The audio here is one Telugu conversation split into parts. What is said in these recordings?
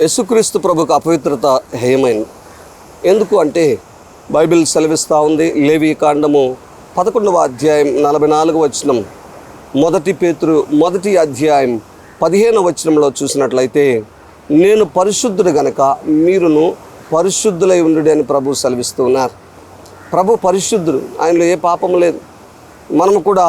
యేసుక్రీస్తు ప్రభుకు అపవిత్రత హేయమైంది. ఎందుకు అంటే బైబిల్ సెలవిస్తూ ఉంది. లేవి కాండము పదకొండవ అధ్యాయం నలభై నాలుగు వచనం. మొదటి పేతురు మొదటి అధ్యాయం పదిహేను వచనంలో చూసినట్లయితే నేను పరిశుద్ధుడు గనక మీరును పరిశుద్ధులై ఉండు అని ప్రభు సెలవిస్తూ ఉన్నారు. ప్రభు పరిశుద్ధుడు ఆయనలో ఏ పాపం లేదు. మనము కూడా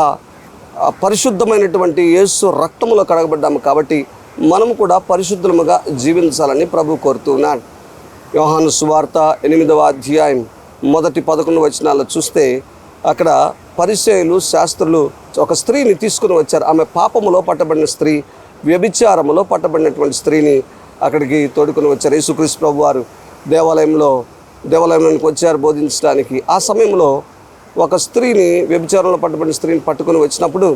పరిశుద్ధమైనటువంటి యేసు రక్తములో కడగబడ్డాము కాబట్టి మనము కూడా పరిశుద్ధముగా జీవించాలని ప్రభు కోరుతున్నాడు. యోహాను సువార్త ఎనిమిదవ అధ్యాయం మొదటి పదకొండు వచనాలు చూస్తే అక్కడ పరిచయలు శాస్త్రులు ఒక స్త్రీని తీసుకుని వచ్చారు. ఆమె పాపములో పట్టబడిన స్త్రీ వ్యభిచారములో పట్టబడినటువంటి స్త్రీని అక్కడికి తోడుకొని వచ్చారు. యేసుక్రీస్తు ప్రభు వారు దేవాలయంలో దేవాలయంలోనికి వచ్చారు బోధించడానికి. ఆ సమయంలో ఒక స్త్రీని వ్యభిచారంలో పట్టబడిన స్త్రీని పట్టుకొని వచ్చినప్పుడు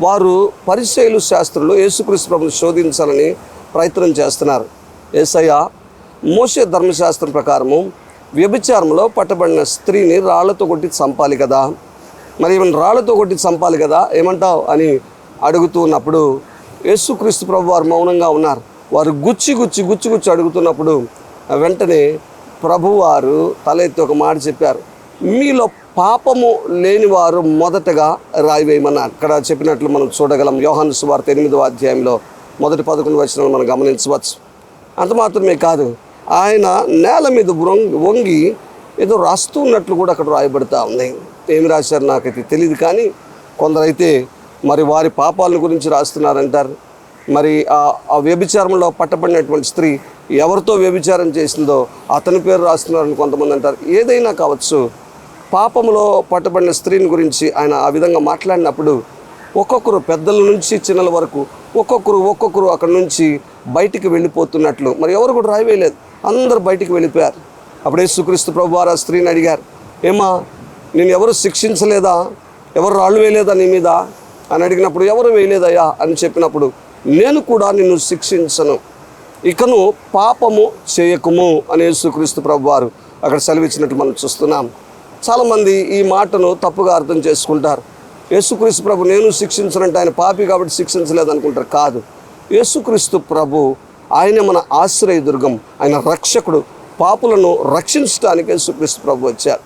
వారు పరిశైలు శాస్త్రులు యేసుక్రీస్తు ప్రభుని శోధించాలని ప్రయత్నం చేస్తున్నారు. ఏసయ్య మోసే ధర్మశాస్త్రం ప్రకారము వ్యభిచారంలో పట్టబడిన స్త్రీని రాళ్ళతో కొట్టి చంపాలి కదా. మరి ఈమెను రాళ్ళతో కొట్టి చంపాలి కదా ఏమంటావు అని అడుగుతూ ఉన్నప్పుడు యేసుక్రీస్తు ప్రభు వారు మౌనంగా ఉన్నారు. వారు గుచ్చి గుచ్చి గుచ్చి గుచ్చి అడుగుతున్నప్పుడు వెంటనే ప్రభువారు తల ఎత్తి ఒక మాట చెప్పారు. మీలో పాపము లేని వారు మొదటగా రాయివేయమని అక్కడ చెప్పినట్లు మనం చూడగలం. యోహాను సువార్త ఎనిమిదవ అధ్యాయంలో మొదటి పదకొండు వచ్చిన మనం గమనించవచ్చు. అంత మాత్రమే కాదు ఆయన నేల మీద వంగి ఏదో రాస్తూ ఉన్నట్లు కూడా అక్కడ రాయబడతా ఉంది. ఏమి రాశారు నాకైతే తెలియదు కానీ కొందరైతే మరి వారి పాపాల గురించి రాస్తున్నారంటారు. మరి ఆ ఆ వ్యభిచారంలో పట్టబడినటువంటి స్త్రీ ఎవరితో వ్యభిచారం చేసిందో అతని పేరు రాస్తున్నారని కొంతమంది అంటారు. ఏదైనా కావచ్చు పాపములో పట్టబడిన స్త్రీని గురించి ఆయన ఆ విధంగా మాట్లాడినప్పుడు ఒక్కొక్కరు పెద్దల నుంచి చిన్నల వరకు ఒక్కొక్కరు ఒక్కొక్కరు అక్కడ నుంచి బయటికి వెళ్ళిపోతున్నట్లు. మరి ఎవరు కూడా రాయవేయలేదు. అందరూ బయటికి వెళ్ళిపోయారు. అప్పుడే సుక్రీస్తు ప్రభు వారు ఆ స్త్రీని అడిగారు ఏమా నేను ఎవరు శిక్షించలేదా? ఎవరు రాళ్ళు వేయలేదా నీ మీద? అని అడిగినప్పుడు ఎవరు వేయలేదయ్యా? అని చెప్పినప్పుడు నేను కూడా నిన్ను శిక్షించను. ఇకను పాపము చేయకుము అని యేసుక్రీస్తు ప్రభు వారు అక్కడ సెలవిచ్చినట్టు మనం చూస్తున్నాం. చాలామంది ఈ మాటను తప్పుగా అర్థం చేసుకుంటారు. యేసుక్రీస్తు ప్రభు నేను శిక్షించనంటే ఆయన పాపి కాబట్టి శిక్షించలేదనుకుంటారు. కాదు. యేసుక్రీస్తు ప్రభు ఆయన మన ఆశ్రయదుర్గం ఆయన రక్షకుడు. పాపులను రక్షించడానికి యేసుక్రీస్తు ప్రభు వచ్చారు.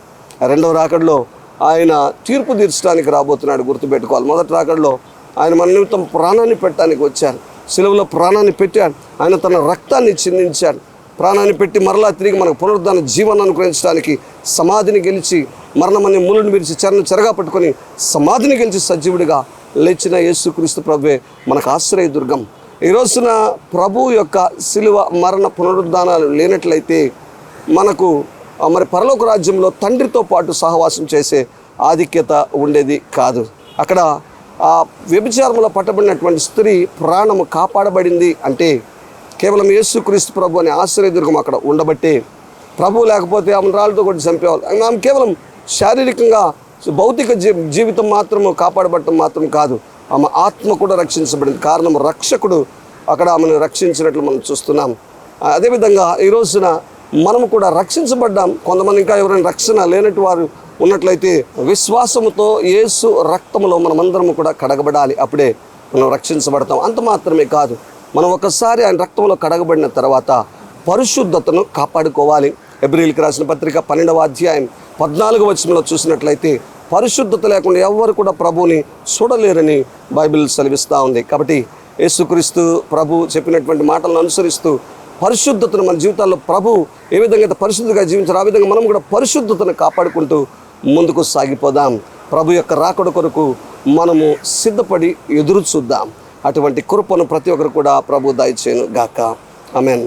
రెండవ రాకడలో ఆయన తీర్పు తీర్చడానికి రాబోతున్నాడు గుర్తుపెట్టుకోవాలి. మొదటి రాకడలో ఆయన మన నిమిత్తం ప్రాణాన్ని పెట్టడానికి వచ్చారు. సెలవులో ప్రాణాన్ని పెట్టాడు ఆయన తన రక్తాన్ని చిందించాడు ప్రాణాన్ని పెట్టి మరలా తిరిగి మనకు పునరుద్ధాన జీవనాన్ని అనుగ్రహించడానికి సమాధిని గెలిచి మరణమని ముళ్ళుని విరిచి చెరను చెరగా పట్టుకొని సమాధిని గెలిచి సజీవుడిగా లేచిన యేసుక్రీస్తు ప్రభువే మనకు ఆశ్రయ దుర్గం. ఈ రోజున ప్రభు యొక్క శిలువ మరణ పునరుద్ధానాలు లేనట్లయితే మనకు మరి పరలోక రాజ్యంలో తండ్రితో పాటు సహవాసం చేసే ఆధిక్యత ఉండేది కాదు. అక్కడ ఆ వ్యభిచారంలో పట్టబడినటువంటి స్త్రీ ప్రాణము కాపాడబడింది అంటే కేవలం యేసుక్రీస్తు ప్రభు అనే ఆశ్రయదుర్గం అక్కడ ఉండబట్టే ప్రభు లేకపోతే ఆమె రాళ్ళతో కొట్టి చంపేవాళ్ళు. ఆమె కేవలం శారీరకంగా భౌతిక జీ జీవితం మాత్రము కాపాడబడటం మాత్రం కాదు. ఆమె ఆత్మ కూడా రక్షించబడింది. కారణం రక్షకుడు అక్కడ ఆమెను రక్షించినట్లు మనం చూస్తున్నాం. అదేవిధంగా ఈ రోజున మనము కూడా రక్షించబడ్డాం. కొంతమంది ఇంకా ఎవరైనా రక్షణ లేనట్టు వారు ఉన్నట్లయితే విశ్వాసముతో యేసు రక్తములో మనమందరము కూడా కడగబడాలి. అప్పుడే మనం రక్షించబడతాం. అంత మాత్రమే కాదు. మనం ఒకసారి ఆయన రక్తంలో కడగబడిన తర్వాత పరిశుద్ధతను కాపాడుకోవాలి. ఎబ్రిల్కి రాసిన పత్రిక పన్నెండవ అధ్యాయం పద్నాలుగు వచనంలో చూసినట్లయితే పరిశుద్ధత లేకుండా ఎవ్వరు కూడా ప్రభువుని చూడలేరని బైబిల్ సెలవిస్తూ ఉంది. కాబట్టి యేసుక్రీస్తు ప్రభు చెప్పినటువంటి మాటలను అనుసరిస్తూ పరిశుద్ధతను మన జీవితాల్లో ప్రభు ఏ విధంగా అయితే పరిశుద్ధిగా జీవించారు ఆ విధంగా మనం కూడా పరిశుద్ధతను కాపాడుకుంటూ ముందుకు సాగిపోదాం. ప్రభు యొక్క రాకడ కొరకు మనము సిద్ధపడి ఎదురు చూద్దాం. అటువంటి కృపను ప్రతి ఒక్కరు కూడా ప్రభు దయచేయను గాక మీన్